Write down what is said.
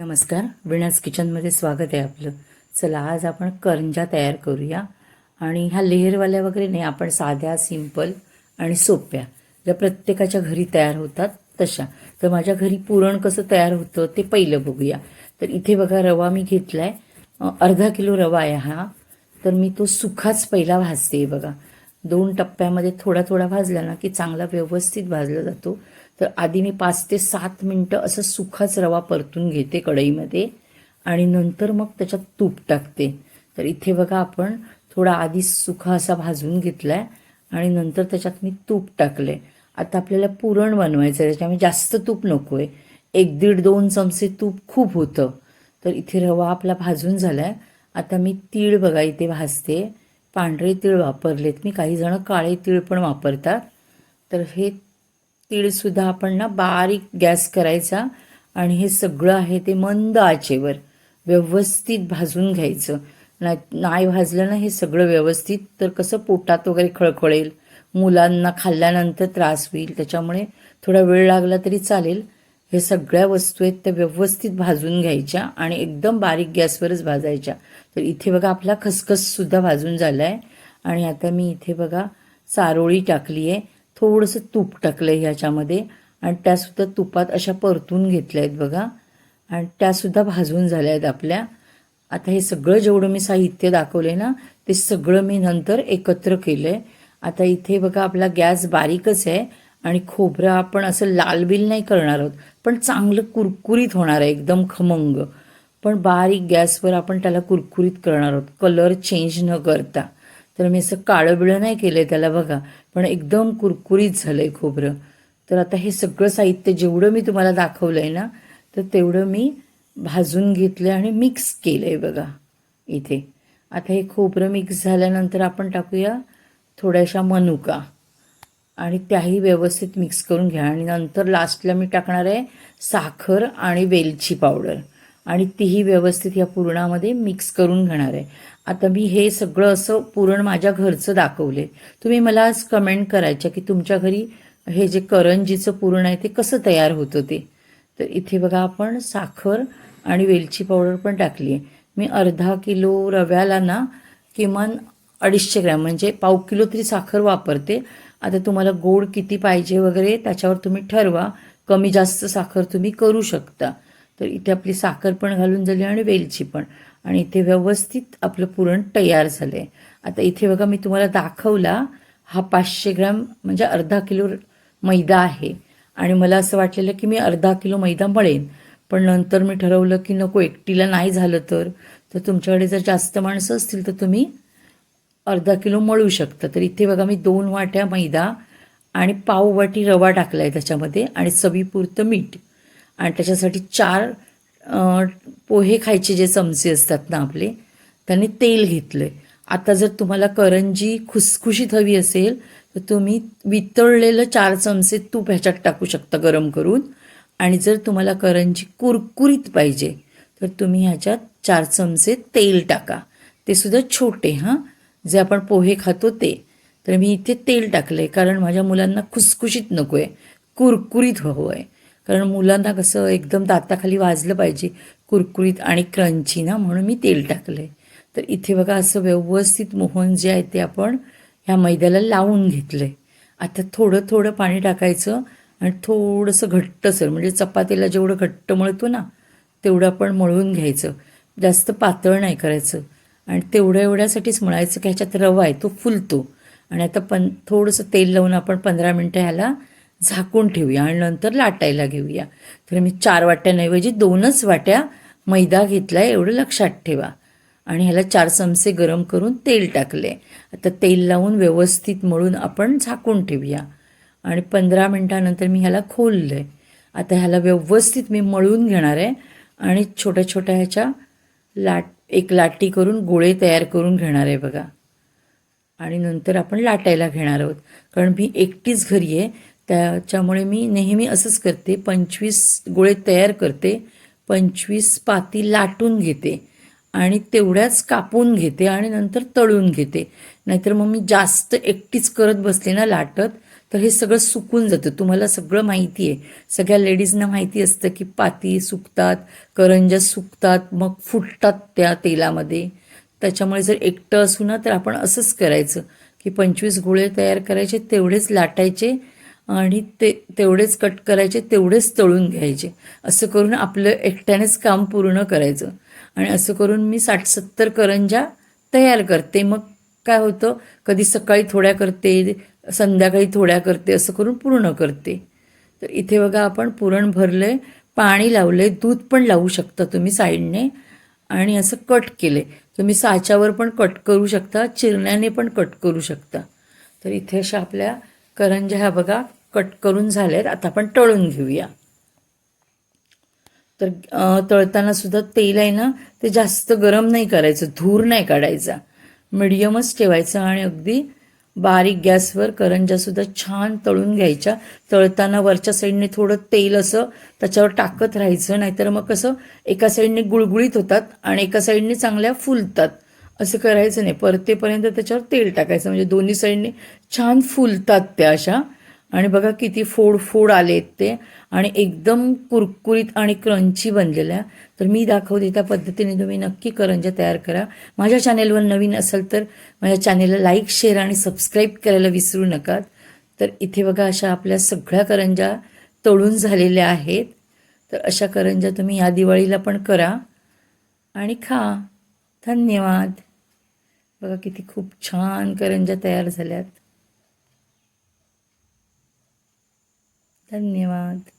नमस्कार. विणाज किचनमध्ये स्वागत आहे आपलं. चला आज आपण करंजा तयार करूया. आणि ह्या लेहरवाल्या वगैरे नाही आपण साध्या सिंपल आणि सोप्या. ज्या प्रत्येकाच्या घरी तयार होतात तशा. तर माझ्या घरी पुरण कसं तयार होतं ते पहिलं बघूया. तर इथे बघा रवा मी घेतला आहे अर्धा किलो रवा आहे हा. तर मी तो सुखाच पहिला भाजते बघा. दोन टप्प्यामध्ये थोडा थोडा भाजला ना की चांगला व्यवस्थित भाजला जातो. तर आधी मी पाच ते सात मिनटं असं सुखाच रवा परतून घेते कढईमध्ये आणि नंतर मग त्याच्यात तूप टाकते. तर इथे बघा आपण थोडा आधी सुखा असा भाजून घेतला आहे आणि नंतर त्याच्यात मी तूप टाकलं आहे आता आपल्याला पुरण बनवायचं आहे त्याच्यामुळे जास्त तूप नको आहे एक दीड दोन चमचे तूप खूप होतं. तर इथे रवा आपला भाजून झाला आहे आता मी तीळ बघा इथे भाजते. पांढरे तीळ वापरलेत. मी काही जणं काळे तीळ पण वापरतात. तर हे तीळसुद्धा आपण ना बारीक गॅस करायचा आणि हे सगळं आहे ते मंद आचेवर व्यवस्थित भाजून घ्यायचं. नाही नाही भाजलं ना हे सगळं व्यवस्थित तर कसं पोटात वगैरे खळखळेल. मुलांना खाल्ल्यानंतर त्रास होईल. त्याच्यामुळे थोडा वेळ लागला तरी चालेल. हे सगळ्या वस्तू आहेत त्या व्यवस्थित भाजून घ्यायच्या आणि एकदम बारीक गॅसवरच भाजायच्या. तर इथे बघा आपला खसखससुद्धा भाजून झाला आहे आणि आता मी इथे बघा चारोळी टाकली आहे. थोडंसं तूप टाकलं आहे ह्याच्यामध्ये. आणि त्यासुद्धा तुपात अशा परतून घेतल्या आहेत बघा. आणि त्यासुद्धा भाजून झाल्या आहेत आपल्या. आता हे सगळं जेवढं मी साहित्य दाखवलं आहे ना ते सगळं मी नंतर एकत्र केलं आहे आता इथे बघा आपला गॅस बारीकच आहे. आणि खोबरं आपण असं लालबिल नाही करणार आहोत पण चांगलं कुरकुरीत होणार आहे एकदम खमंग. पण बारीक गॅसवर आपण त्याला कुरकुरीत करणार आहोत. कलर चेंज न करता. तर मी असं काळं बिळं नाही केलं आहे त्याला बघा पण एकदम कुरकुरीत झालं आहे खोबरं. तर आता हे सगळं साहित्य जेवढं मी तुम्हाला दाखवलं आहे ना तर तेवढं मी भाजून घेतलं आणि मिक्स केलं आहे बघा इथे. आता हे खोबरं मिक्स झाल्यानंतर आपण टाकूया थोड्याशा मनुका. आणि त्याही व्यवस्थित मिक्स करून घ्या. आणि नंतर लास्टला मी टाकणार आहे साखर आणि वेलची पावडर. आणि तीही व्यवस्थित या पुरणामध्ये मिक्स करून घेणार आहे. आता मी हे सगळं असं पुरण माझ्या घरचं दाखवले तुम्ही मला आज कमेंट करायच्या की तुमच्या घरी हे जे करंजीचं पुरण आहे ते कसं तयार होतं ते. तर इथे बघा आपण साखर आणि वेलची पावडर पण टाकली आहे. मी अर्धा किलो रव्याला ना किमान अडीचशे ग्रॅम म्हणजे पाव किलो तरी साखर वापरते. आता तुम्हाला गोड किती पाहिजे वगैरे त्याच्यावर तुम्ही ठरवा. कमी जास्त साखर तुम्ही करू शकता. तर इथे आपली साखर पण घालून झाली आणि वेलची पण. आणि इथे व्यवस्थित आपलं पुरण तयार झालं आहे आता इथे बघा मी तुम्हाला दाखवला हा पाचशे ग्रॅम म्हणजे अर्धा किलो मैदा आहे. आणि मला असं वाटलेलं की मी अर्धा किलो मैदा मळेन. पण नंतर मी ठरवलं की नको एकटीला नाही झालं तर. तर तुमच्याकडे जर जास्त माणसं असतील तर तुम्ही अर्धा किलो मळू शकतं. तर इथे बघा मी दोन वाट्या मैदा आणि पाव वाटी रवा टाकला आहे त्याच्यामध्ये आणि चवीपुरतं मीठ. आणि त्याच्यासाठी चार पोहे खायचे जे चमचे असतात ना आपले त्यांनी तेल घेतलं आहे आता जर तुम्हाला करंजी खुसखुशीत हवी असेल तर तुम्ही वितळलेलं चार चमचे तूप ह्याच्यात टाकू शकता गरम करून. आणि जर तुम्हाला करंजी कुरकुरीत पाहिजे तर तुम्ही ह्याच्यात चार चमचे तेल टाका. ते सुद्धा छोटे हां. जे आपण पोहे खातो ते तर मी इथे तेल टाकलं आहे कारण माझ्या मुलांना खुसखुशीत नको आहे कुरकुरीत हवं आहे कारण मुलांना कसं एकदम दाताखाली वाजलं पाहिजे कुरकुरीत आणि क्रंची ना म्हणून मी तेल टाकलं आहे तर इथे बघा असं व्यवस्थित मोहन जे आहे ते आपण ह्या मैद्याला लावून घेतलं आहे आता थोडं थोडं पाणी टाकायचं आणि थोडंसं घट्टसर म्हणजे चपातीला जेवढं घट्ट मळतो ना तेवढं आपण मळून घ्यायचं. जास्त पातळ नाही करायचं. आणि तेवढ्या एवढ्यासाठीच मळायचं की ह्याच्यात रवा आहे तो फुलतो. आणि आता पण थोडंसं तेल लावून आपण पंधरा मिनटं ह्याला झाकून ठेवूया आणि नंतर लाटायला घेऊया. तर मी चार वाट्यांऐवजी दोनच वाट्या मैदा घेतला आहे एवढं लक्षात ठेवा. आणि ह्याला चार चमचे गरम करून तेल टाकले आता तेल लावून व्यवस्थित मळून आपण झाकून ठेवूया. आणि पंधरा मिनटानंतर मी ह्याला खोललं आहे आता ह्याला व्यवस्थित मी मळून घेणार आहे. आणि छोट्या छोट्या ह्याच्या लाट एक लाटी करून गोळे तयार करून घेणार आहे बघा. आणि नंतर आपण लाटायला घेणार आहोत. कारण मी एकटीच घरी आहे. त्याच्यामुळे मी नेहमी असंच करते. पंचवीस गोळे तयार करते. पंचवीस पाती लाटून घेते. आणि तेवढ्याच कापून घेते आणि नंतर तळून घेते. नाहीतर मग मी जास्त एकटीच करत बसले ना लाटत तर हे सगळं सुकून जातं. तुम्हाला सगळं माहिती आहे. सगळ्या लेडीजना माहिती असतं की पाती सुकतात करंज्या सुकतात मग फुटतात त्या तेलामध्ये. त्याच्यामुळे जर एकटं असू ना तर आपण असंच करायचं की पंचवीस गोळे तयार करायचे तेवढेच लाटायचे आणि ते तेवढेच कट करायचे तेवढेच तळून घ्यायचे. असं करून आपलं एकट्यानेच काम पूर्ण करायचं. आणि असं करून मी साठ सत्तर करंज्या तयार करते. मग काय होतं? कधी सकाळी थोड्या करते संध्याकाळी थोड्या करते असं करून पूर्ण करते. तर इथे बघा आपण पुरण भरलंय पाणी लावलंय दूध पण लावू शकता तुम्ही साईडने. आणि असं कट केले तुम्ही साच्यावर पण कट करू शकता चिरण्याने पण कट करू शकता. तर इथे अशा आपल्या करंज्या ह्या बघा कट करून झाल्यात. आता आपण तळून घेऊया. तर तळताना सुद्धा तेल आहे ना ते जास्त गरम नाही करायचं धूर नाही काढायचा. मिडियमच ठेवायचं आणि अगदी बारीक गॅसवर करंज्यासुद्धा छान तळून घ्यायच्या. तळताना वरच्या साईडने थोडं तेल असं त्याच्यावर टाकत राहायचं. नाहीतर मग कसं एका साईडने गुळगुळीत होतात आणि एका साईडने चांगल्या फुलतात. असं करायचं नाही. परतेपर्यंत त्याच्यावर तेल टाकायचं. म्हणजे दोन्ही साईडने छान फुलतात त्या अशा. आणि बघा किती फोड फोड आलेत ते. आणि एकदम कुरकुरीत आणि क्रंची बनलेल्या. तर मी दाखवते त्या पद्धतीने तुम्ही नक्की करंज्या तयार करा. माझ्या चॅनेलवर नवीन असाल तर माझ्या चॅनेलला लाईक शेअर आणि सबस्क्राईब करायला विसरू नका तर इथे बघा अशा आपल्या सगळ्या करंज्या तळून झालेल्या आहेत. तर अशा करंज्या तुम्ही या दिवाळीला पण करा आणि खा. धन्यवाद. बघा किती खूप छान करंज्या तयार झाल्यात. धन्यवाद.